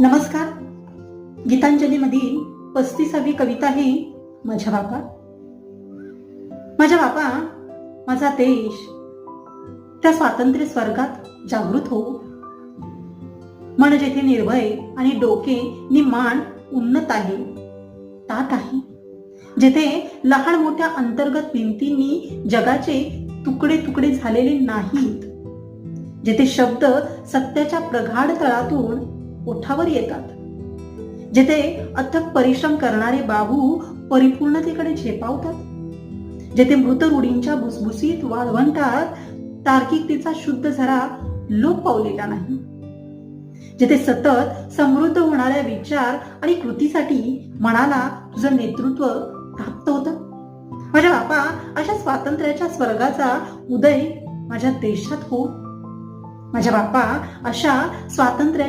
नमस्कार. गीतांजलीमधील पस्तीसावी कविता ही माझ्या बापा. माझ्या बापा माझा देश त्या स्वातंत्र्य स्वर्गात जागृत हो मन जेथे निर्भय आणि डोके नि मान उन्नत आहे तात आहे. जेथे लहान मोठ्या अंतर्गत भिंतींनी जगाचे तुकडे तुकडे झालेले नाहीत. जेथे शब्द सत्याच्या प्रगाढ तळातून ओठावर येतात. जेथे अथक परिश्रम करणारे बाबू परिपूर्णतेकडे झेपावतात. जेथे मृत रूढींच्या भुसभुसीत वाळवंटात तार्किकतेचा शुद्ध झरा लोप पावलेला नाही. जिथे सतत समृद्ध होणाऱ्या विचार आणि कृतीसाठी मनाला तुझं नेतृत्व प्राप्त होतं. माझ्या बापा अशा स्वातंत्र्याच्या स्वर्गाचा उदय माझ्या देशात हो. माझ्या बापा अशा स्वातंत्र्याच्या